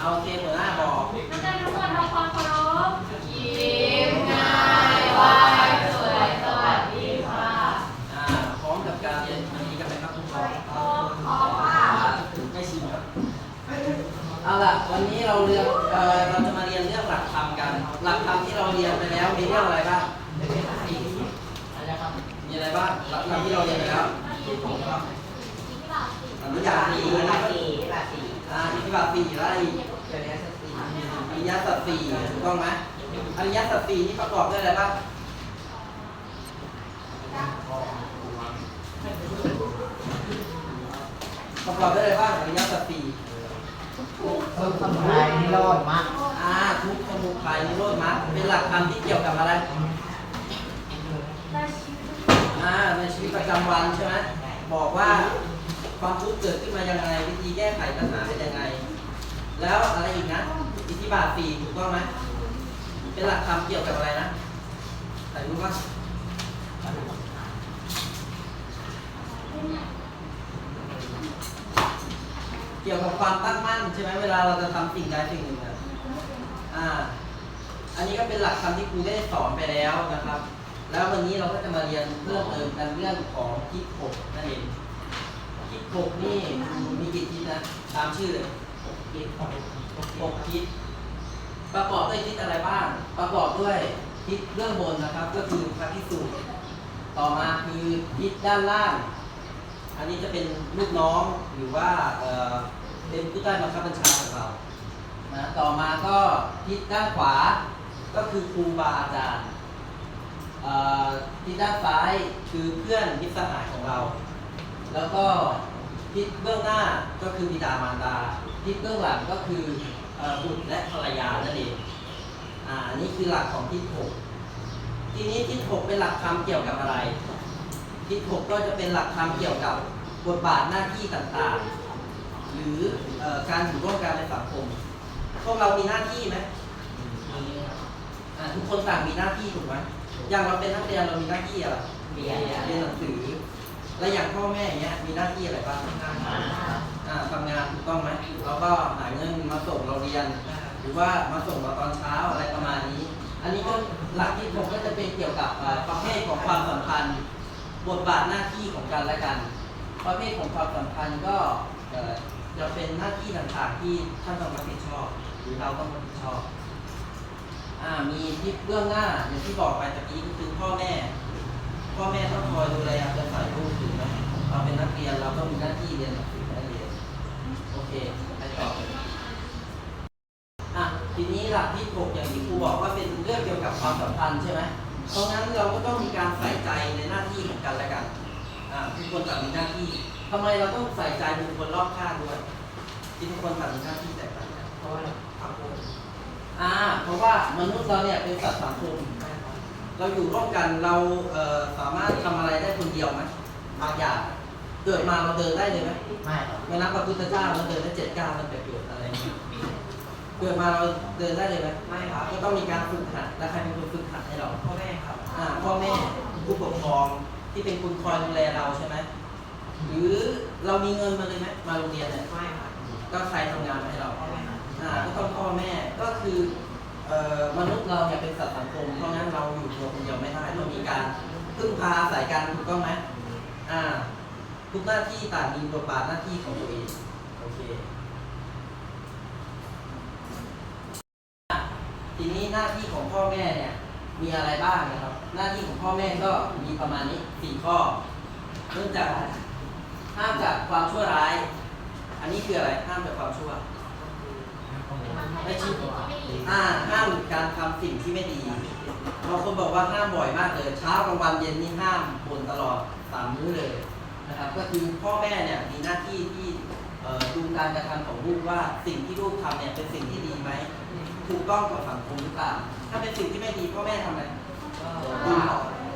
เอาโอเคหัวหน้าบอกนักเรียนทุกคนทำความเคารพยิ้มง่ายไหวสวยสวัสดีค่ะอ่าพร้อมกับการเรียนวันนี้กันไหมครับทุกคนพร้อมพร้อมค่ะไม่ชิมครับเอาล่ะวันนี้เราเรียนเอ่อเราจะมาเรียนเรื่องหลักธรรมกัน หลักธรรมที่เราเรียนไปแล้วมีเรื่องอะไรบ้างมีอะไรบ้างหลักธรรมที่เราเรียนไปแล้วอนุญาตสี่ อ่าอิทธิบาทสี่แล้วอะไรอีกอริยสัจสี่ถูกต้องไหมอริยสัจสี่นี่ประกอบด้วยอะไรบ้างประกอบด้วยอะไรบ้างอริยสัจสี่ต้นสมุนไพรนิโรธมรรคอ่าทุกสมุทัยนิโรธมรรคเป็นหลักธรรมที่เกี่ยวกับอะไรได้ชีวิตอ่าในชีวิตประจำวันใช่ไหมบอกว่า ความทุกข์เกิดขึ้นมายังไง วิธีแก้ไขปัญหาเป็นยังไง แล้วอะไรอีกนะ อิทธิบาทสี่ถูกต้องไหมเป็นหลักธรรมเกี่ยวกับอะไรนะใครรู้ป่ะเกี่ยวกับความตั้งมั่นใช่ไหมเวลาเราจะทำสิ่งใดสิ่งหนึ่งอะอ่า อันนี้ก็เป็นหลักธรรมที่ครูได้สอนไปแล้วนะครับ แล้ววันนี้เราก็จะมาเรียนเพิ่มเติมกันเรื่องของทิศหกนั่นเอง หกนี่มีกี่ทิศนะ ตามชื่อเลยหกทิศหกทิศประกอบด้วยทิศอะไรบ้าง ประกอบด้วยทิศเบื้องบนนะครับ ก็คือพระพิสุต่อมาคือทิศด้านล่าง อันนี้จะเป็นลูกน้องหรือว่าเอ่อเป็นผู้ใต้บังคับบัญชาของเรานะต่อมาก็ทิศด้านขวา ก็คือครูบาอาจารย์เอ่อทิศด้านซ้ายคือเพื่อนมิตรสหายของเรา แล้วก็ ทิศเบื้องหน้าก็คือบิดามารดาทิศเบื้องหลังก็คือบุตรและภรรยานั่นเองอ่านี่คือหลักของทิศหกทีนี้ทิศหกเป็นหลักธรรมเกี่ยวกับอะไร ทิศหกก็จะเป็นหลักธรรมเกี่ยวกับบทบาทหน้าที่ต่างๆ หรืออการอยู่ร่วมกันในสังคมพวกเรามีหน้าที่ไหมอ่าทุกคนต่างมีหน้าที่ถูกไหมอย่างเราเป็นนักเรียนเรามีหน้าที่อะไรเรียนเรียนหนังสือ และอย่างพ่อแม่อย่างเงี้ยมีหน้าที่อะไรบ้างอ่าทำงานถูกต้องไหมเราก็หาเงินมาส่งเราเรียน หรือว่ามาส่งเราตอนเช้าอะไรประมาณนี้ อันนี้ก็หลักที่ผมก็จะเป็นเกี่ยวกับประเภทของความสัมพันธ์บทบาทหน้าที่ของกันและกัน ประเภทของความสัมพันธ์ก็จะเป็นหน้าที่ต่างๆที่ท่านต้องรับผิดชอบ หรือเราต้องรับผิดชอบอมีที่เบื้องหน้าอย่างที่บอกไปตะกี้ก็คือพ่อแม่ พ่อแม่ต้องคอยดูแลเอาใจใส่ลูกถูกไหมเราเป็นนักเรียนเราก็มีหน้าที่เรียนหนังสือและเรียนโอเคไปต่ออะทีนี้หลักที่หกอย่างที่ครูบอกว่าเป็นเรื่องเกี่ยวกับความสัมพันธ์ใช่ไหมเพราะงั้นเราก็ต้องมีการใส่ใจในหน้าที่ของกันและกันอ่าทุกคนต่างมีหน้าที่ทำไมเราต้องใส่ใจบุคคลรอบข้างด้วยที่ทุกคนต่างมีหน้าที่แตกต่างกันเพราะว่าทำบุญอ่าเพราะว่ามนุษย์เราเนี่ยเป็นสัตว์สังคม เราอยู่ร่วมกันเราเอ่อสามารถทำอะไรได้คนเดียวไหมบางอย่างเกิดมาเราเดินได้เลยไหมไม่หรอกไม่นับพระพุทธเจ้าเราเดินได้เจ็ดเก้าตั้งแต่เกิดอะไรอย่างเงี้ยเกิดมาเราเดินได้เลยไหมไม่ครับก็ต้องมีการฝึกหัดและใครเป็นคนฝึกหัดให้เราพ่อแม่ครับอ่าพ่อแม่ผู้ปกครองที่เป็นคุณคอยดูแลเราใช่ไหมหรือเรามีเงินมาเลยไหมมาโรงเรียนเนี่ยไม่ครับก็ใครทำงานมาให้เราพ่อแม่ครับ อ่าก็ต้องพ่อแม่ก็คือเอ่อ มนุษย์เราเนี่ยเป็นสัตว์สังคม เพราะงั้นเราอยู่ตัวคนเดียวไม่ได้ต้องมีการพึ่งพาอาศัยกันถูกต้องไหมอ่า ทุกหน้าที่ต่างมีบทบาทหน้าที่ของตัวเอง โอเค ทีนี้หน้าที่ของพ่อแม่เนี่ยมีอะไรบ้างนะครับ หน้าที่ของพ่อแม่ก็มีประมาณนี้สี่ข้อเริ่มจากห้ามจากความชั่วร้าย อันนี้คืออะไรห้ามจากความชั่ว ไม่ชิดอ่าห้ามการทำสิ่งที่ไม่ดีบางคนบอกว่าห้ามบ่อยมากเลยเช้ากลางวันเย็นนี่ห้ามบนตลอดสามมื้อเลยนะครับ ก็คือพ่อแม่เนี่ยมีหน้าที่ที่เอ่อดูการกระทำของลูกว่าสิ่งที่ลูกทำเนี่ยเป็นสิ่งที่ดีไหมถูกต้องกับสังคมหรือเปล่าถ้าเป็นสิ่งที่ไม่ดีพ่อแม่ทำอะไรดู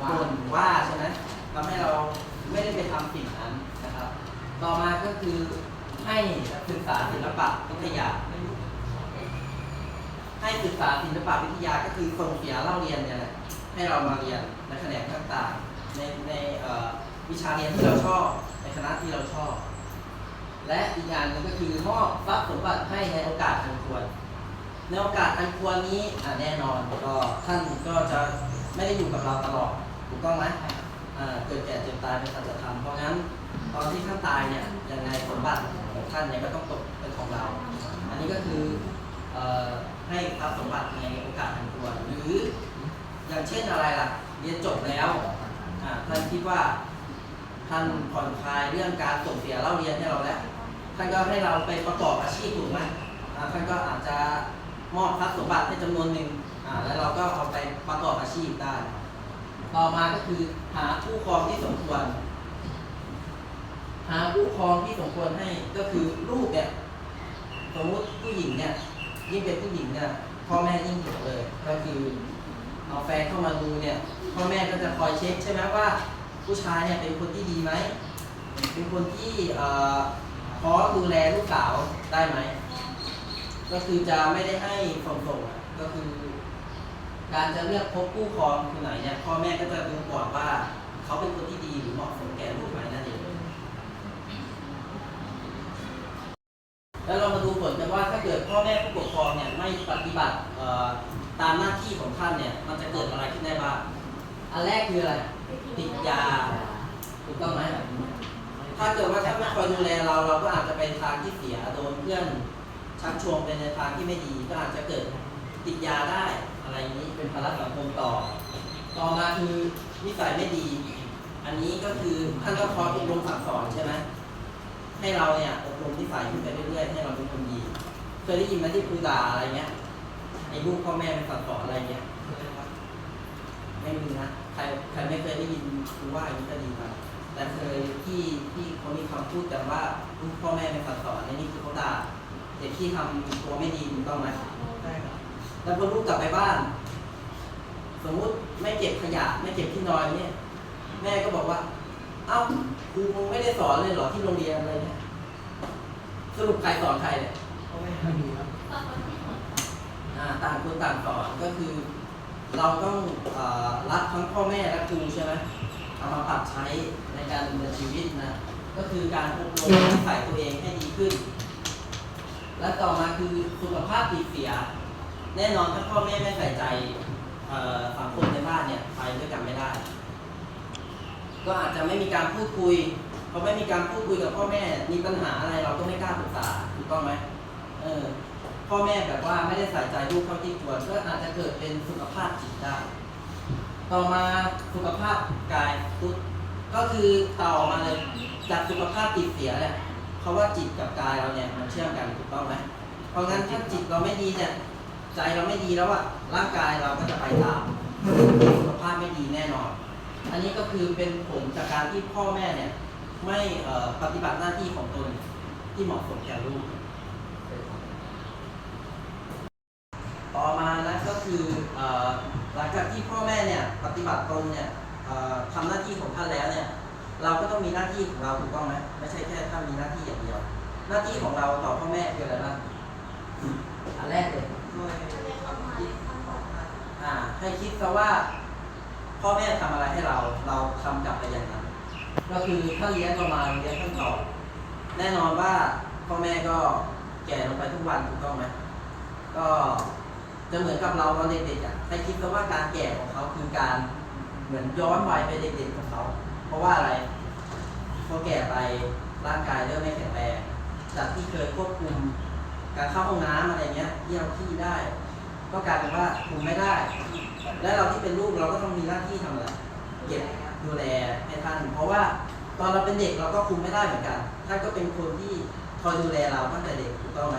บ่นว่าใช่ไหมทำให้เราไม่ได้ไปทำสิ่งนั้นนะครับ ต่อมาก็คือให้ศึกษาศิลปะวิทยา ให้ศึกษาศิลปะวิทยาก็คือส่งเสียเล่าเรียนเนี่ยแหละให้เรามาเรียนในแขนงต่างๆในในวิชาเรียนที่เราชอบในคณะที่เราชอบ และอีกอย่างหนึ่งก็คือมอบทรัพย์สมบัติให้ในโอกาสอันควรในโอกาสอันควรนี้แน่นอนก็ท่านก็จะไม่ได้อยู่กับเราตลอดถูกต้องไหมเกิดแก่เจ็บตายเป็นสัจธรรมเพราะงั้นตอนที่ท่านตายเนี่ยยังไงสมบัติของท่านเนี่ยก็ต้องตกเป็นของเรา อันนี้ก็คืออ ให้ทรัพย์สมบัติในโอกาสอันควรหรือ อย่างเช่นอะไรล่ะ เรียนจบแล้วอ่าท่านคิดว่า ท่านผ่อนคลายเรื่องการส่งเสียเล่าเรียนให้เราแล้ว ท่านก็ให้เราไปประกอบอาชีพถูกไหมอ่าท่านก็อาจจะมอบทรัพย์สมบัติให้จำนวนหนึ่งอ่าแล้วเราก็เอาไปประกอบอาชีพได้ ต่อมาก็คือหาผู้ครองที่สมควร หาผู้ครองที่สมควรให้ก็คือลูกเนี่ยสมมติผู้หญิงเนี่ย ยิ่งเป็นผู้หญิงเนี่ยพ่อแม่ยิ่งห่วงเลย ก็คือเอาแฟนเข้ามาดูเนี่ยพ่อแม่ก็จะคอยเช็คใช่ไหมว่าผู้ชายเนี่ยเป็นคนที่ดีไหมเป็นคนที่อ่อพร้อมดูแลลูกสาวได้ไหมก็คือจะไม่ได้ให้ส่งๆอะก็คือ การจะเลือกพบผู้ครองคนไหนเนี่ยพ่อแม่ก็จะดูก่อนว่าเขาเป็นคนที่ดีหรือเหมาะสมแก่ลูกไหมนั่นเอง แล้วเรามาดูผลกัน ว่าถ้าเกิดพ่อแม่ผู้ปกครองเนี่ยไม่ปฏิบัติตามหน้าที่ของท่านเนี่ย มันจะเกิดอะไรขึ้นได้บ้าง อันแรกคืออะไร ติดยา ถูกต้องไหมถ้าเกิดว่าท่านไม่คอยดูแลเรา เราก็อาจจะไปทางที่เสีย โดนเพื่อนชักชวนไปในทางที่ไม่ดี ก็อาจจะเกิดติดยาได้ อะไรนี้เป็นภาระสังคมต่อ ต่อมาคือนิสัยไม่ดี อันนี้ก็คือท่านก็คอยอบรมสั่งสอนใช่ไหมให้เราเนี่ยอบรมนิสัยขึ้นไปเรื่อยๆ ให้เราเป็นคนดี เคยได้ยินไหมที่ครูด่าอะไรเงี้ยไอ้ลูกพ่อแม่เป็นสั่งสอนอะไรเงี้ยไม่มีนะใครใครไม่เคยได้ยินครูว่าอย่างนี้ก็ดีไปแต่เคยที่ที่เขามีคำพูดกันว่าลูกพ่อแม่เป็นสั่งสอนในนี่คือเขาด่าเด็กที่ทำตัวไม่ดีถูกต้องไหมได้ครับแล้วพอลูกกลับไปบ้าน สมมุติไม่เก็บขยะไม่เก็บที่นอนเนี่ย แม่ก็บอกว่า เอ้าครูมึงไม่ได้สอนเลยเหรอที่โรงเรียนอะไรเนี่ยสรุปใครสอนใครเนี่ย ไม่มีครับอ่าต่างคนต่างสอนก็คือ เราต้องรักทั้งพ่อแม่และครูใช่ไหมเอามาปรับใช้ในการดำเนินชีวิตนะ ก็คือการอบรมนิสัยตัวเองให้ดีขึ้น และต่อมาคือสุขภาพจิตเสีย แน่นอนถ้าพ่อแม่ไม่ใส่ใจสังคมในบ้านเนี่ยไปด้วยกันไม่ได้ ก็อาจจะไม่มีการพูดคุยพอไม่มีการพูดคุยกับพ่อแม่ มีปัญหาอะไรเราก็ไม่กล้าปรึกษาถูกต้องไหม ออพ่อแม่แบบว่าไม่ได้ใส่ใจลูกเท่าที่ควรก็อาจจะเกิดเป็นสุขภาพจิตได้ ต่อมาสุขภาพกายสุดก็คือต่อมาเลยจากสุขภาพจิตเสียเนี่ยเพราะว่าจิตกับกายเราเนี่ยมันเชื่อมกันถูกต้องไหมเพราะงั้นถ้าจิตเราไม่ดีเนี่ยใจเราไม่ดีแล้วอะร่างกายเราก็จะไปตามสุขภาพไม่ดีแน่นอน อันนี้ก็คือเป็นผลจากการที่พ่อแม่เนี่ยไม่ปฏิบัติหน้าที่ของตนที่เหมาะสมแก่ลูก ต่อมานะก็คือเอ่อหลังจากที่พ่อแม่เนี่ยปฏิ บัติตนเนี่ยเอ่อทำหน้าที่ของท่านแล้วเนี่ยเราก็ต้องมีหน้าที่ของเราถูกต้องไหมไม่ใช่แค่ท่านมีหน้าที่อย่างเดียว หน้าที่ของเราต่อพ่อแม่คืออะไรบ้างอันแรกเลยอ่าให้คิดซะว่า พ่อแม่ทำอะไรให้เราเราทำกลับไปอย่างนั้น ก็คือถ้าเลี้ยงเรามาเลี้ยงท่านตอบแน่นอนว่าพ่อแม่ก็แก่ลงไปทุกวันถูกต้องไหมก็ จะเหมือนกับเราตอนเด็กๆอะให้คิดว่าการแก่ของเขาคือการเหมือนย้อนวัยไปเด็กๆของเขา เพราะว่าอะไรพอแก่ไปร่างกายเริ่มไม่แข็งแรงจากที่เคยควบคุม การเข้าห้องน้ำอะไรเงี้ยเยี่ยวขี้ได้ ก็กลายเป็นว่าคุมไม่ได้ และเราที่เป็นลูกเราก็ต้องมีหน้าที่ทำอะไรเก็บดูแลให้ท่านเพราะว่าตอนเราเป็นเด็กเราก็คุมไม่ได้เหมือนกันท่านก็เป็นคนที่คอยดูแลเราตั้งแต่เด็กถูกต้องไหม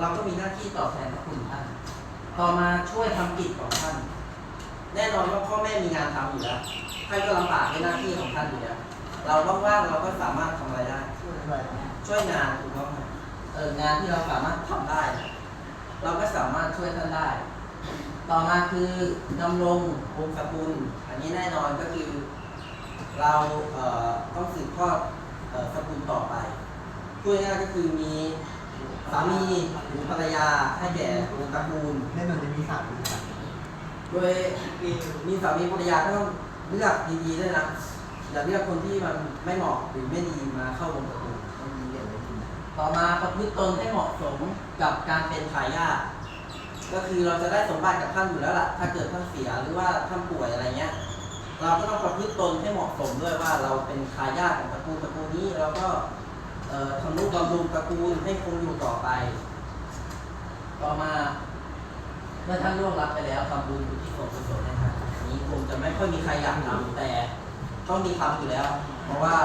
เราก็มีหน้าที่ตอบแทนพระคุณท่าน ต่อมาช่วยทำกิจของท่าน แน่นอนว่าพ่อแม่มีงานทำอยู่แล้ว ท่านก็ลำบากในหน้าที่ของท่านอยู่แล้ว เราว่างๆเราก็สามารถทำอะไรได้ ช่วยงานถูกต้องไหมเอองานที่เราสามารถทำได้ เราก็สามารถช่วยท่านได้ ต่อมาคือดำรงวงศกุลอันนี้แน่นอนก็คือ เราเต้องสืบทอดสกุลต่อไปพูดง่ายก็คือมี สามีหรือภรรยาให้แก่วงตระกูล แน่นอนจะมีสามมีสามโดยมีสามีภรรยาก็ต้องเลือกดีๆด้วยนะอย่าเลือกคนที่มันไม่เหมาะหรือไม่ดีมาเข้าวงตระกูล ต้องมีเหรียญไว้กินถต่อมาประพฤติตนให้เหมาะสมกับการเป็นทายาทก็คือเราจะได้สมบัติกับท่านอยู่แล้วล่ะ ถ้าเกิดท่านเสียหรือว่าท่านป่วยอะไรเงี้ย เราก็ต้องประพฤติตนให้เหมาะสมด้วยว่าเราเป็นทายาทของตระกูลตระกูลนี้เราก็เอ่อ ทำนุบำรุงตระกูลให้คงอยู่ต่อไป ต่อมาเมื่อท่านล่วงลับไปแล้วทำบุญอุที่ส่วนกุศลให้ท่านอันนี้คงจะไม่ค่อยมีใครอยากทำแต่ต้องมีทำอยู่แล้ว เพราะว่า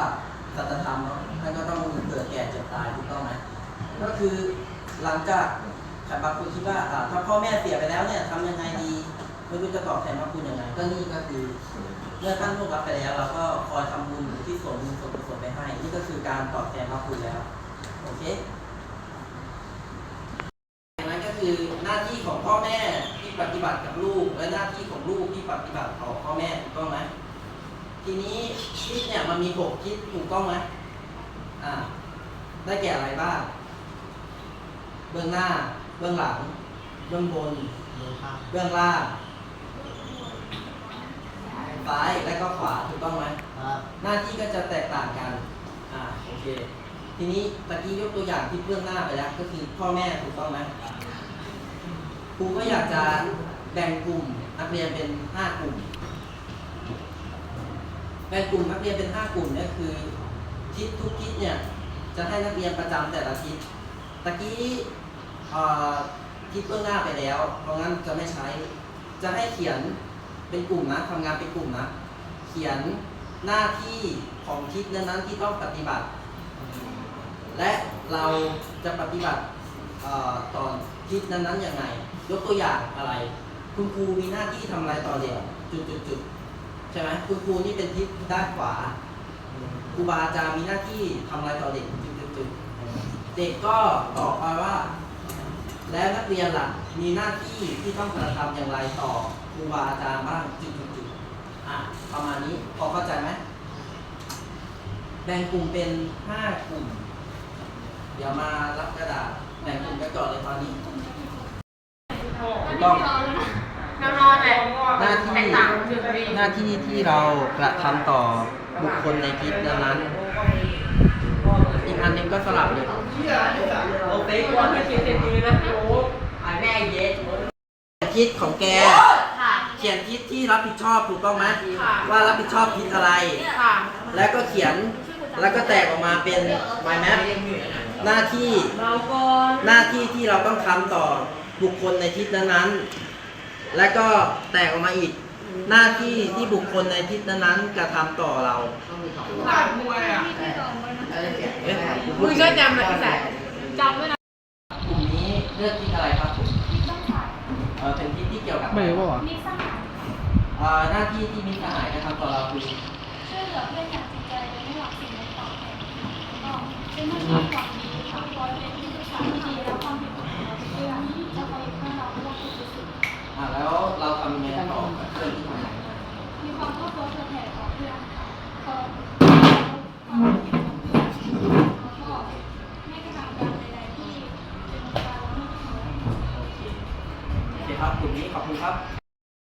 สัจธรรมเนาะท่านก็ต้องเกิดแก่เจ็บตายถูกต้องไหมก็คือหลังจากใครบางคนคิดว่าอ่าถ้าพ่อแม่เสียไปแล้วเนี่ยทำยังไงดี ไม่รู้จะตอบแทนพระคุณยังไงก็นี่ก็คือเมื่อท่านล่วงลับไปแล้วเราก็คอยทำบุญอุที่ส่วนบุญส่วนกุศลไปให้ นี่ก็คือการตอบแทนพระคุณแล้ว โอเคดังนั้นก็คือหน้าที่ของพ่อแม่ที่ปฏิบัติกับลูก และหน้าที่ของลูกที่ปฏิบัติต่อพ่อแม่ถูกต้องไหมทีนี้ทิศเนี่ยมันมีหกทิศถูกต้องไหมอ่า ได้แก่อะไรบ้าง เบื้องหน้า เบื้องหลัง เบื้องบน เบื้องล่าง ซ้ายและก็ขวาถูกต้องไหมครับหน้าที่ก็จะแตกต่างกันอ่าโอเค ทีนี้ตะกี้ยกตัวอย่างที่เบื้องหน้าไปแล้ว ก็คือพ่อแม่ถูกต้องไหมครูก็อยากจะแบ่งกลุ่มนักเรียนเป็นห้ากลุ่มแบ่งกลุ่มนักเรียนเป็นห้ากลุ่มเนี่ยคือทิศทุกทิศเนี่ยจะให้นักเรียนประจำแต่ละทิศตะกี้เอ่อทิศเบื้องหน้าไปแล้ว เพราะงั้นจะไม่ใช้ จะให้เขียน เป็นกลุ่มนะทำงานเป็นกลุ่มนะ เขียนหน้าที่ของทิศนั้นๆที่ต้องปฏิบัติ และเราจะปฏิบัติเอ่อต่อทิศนั้นๆยังไง ยกตัวอย่างอะไร คุณครูมีหน้าที่ทำอะไรต่อเด็กจุดๆๆใช่ไหมคุณครูนี่เป็นทิศด้านขวาครูบาอาจารย์มีหน้าที่ทำอะไรต่อเด็กจุดๆเด็กก็ตอบไปว่า แล้วนักเรียนล่ะมีหน้าที่ที่ต้องกระทำอย่างไรต่อ ครูบาอาจารย์บ้างจุดๆๆอะประมาณนี้พอเข้าใจไหมแบ่งกลุ่มเป็นห้ากลุ่มเดี๋ยวมารับกระดาษแบ่งกลุ่มกันก่อนเลยตอนนี้ถูกต้องแนวนอนแหละหน้าที่แตกต่างจุดดีหน้าที่ที่เรากระทำต่อบุคคลในคลิปนั้นๆอีกอันหนึงก็สลับเลยโอเป๊กว่าไม่เขียนเต็มมือนะไอแม่เย็ดทิศของแกค่ะ เขียนทิศที่รับผิดชอบถูกต้องไหมค่ะ ว่ารับผิดชอบทิศอะไร ค่ะ แล้วก็เขียนแล้วก็แตกออกมาเป็น mind map หน้าที่เราก่อนหน้าที่ที่เราต้องทำต่อบุคคลในทิศนั้นๆแล้วก็แตกออกมาอีก หน้าที่ที่บุคคลในทิศนั้นๆกระทำต่อเรา หลายมวยอะเอ๊ะมึงก็จำนะพี่สายจำด้วยนะ กลุ่มนี้เลือกทิศอะไรครับผมเออเป็นทิศที่เกี่ยวกับไม่รู้ป่ะมีสหายเอ่อหน้าที่ที่มีสหายกระทำต่อเราคือช่วยเหลือเพื่อนอย่างจริงใจโดยไม่หวังสิ่งใดตอบแทนก็เป็นเรื่องความหวังดีค่ะร้อยเป็นที่ปรึกษาที่ดีและความผิดของเราเพื่อนจะคอยเพื่อเราเพื่อคุณสุดอ่าแล้วเราทำยังไงต่อกับเพื่อนที่ทำงานมามีความเข้าใจเผื่อแผ่ต่อเพื่อนค่ะก็ความผิดขอ คุณครับ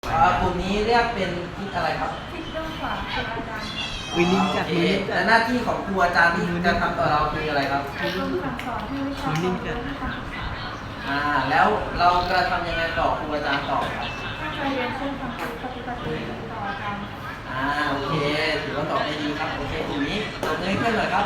เอ่อกลุ่มนี้เรียกเป็นทิศอะไรครับทิศเรื่องขวาคืออาจารย์ค่ะวินิจจัดโอเควินิจจัแต่ดหน้าที่ของครูอาจารย์ที่จะทำต่อเราคืออะไรครับ อบรมสั่งสอนให้วิชาความรู้ทางศึกษาอ่า แล้วเรากระทำยังไงต่อครูอาจารย์ต่อครับ ถ้าใครเรียนเช่นความรู้ปฏิบัติต่ออาจารย์ค่ะอ่า โอเค ถือว่าตอบได้ดีครับ โอเคกลุ่มนี้ตบมือให้เพื่อนหน่อยครับ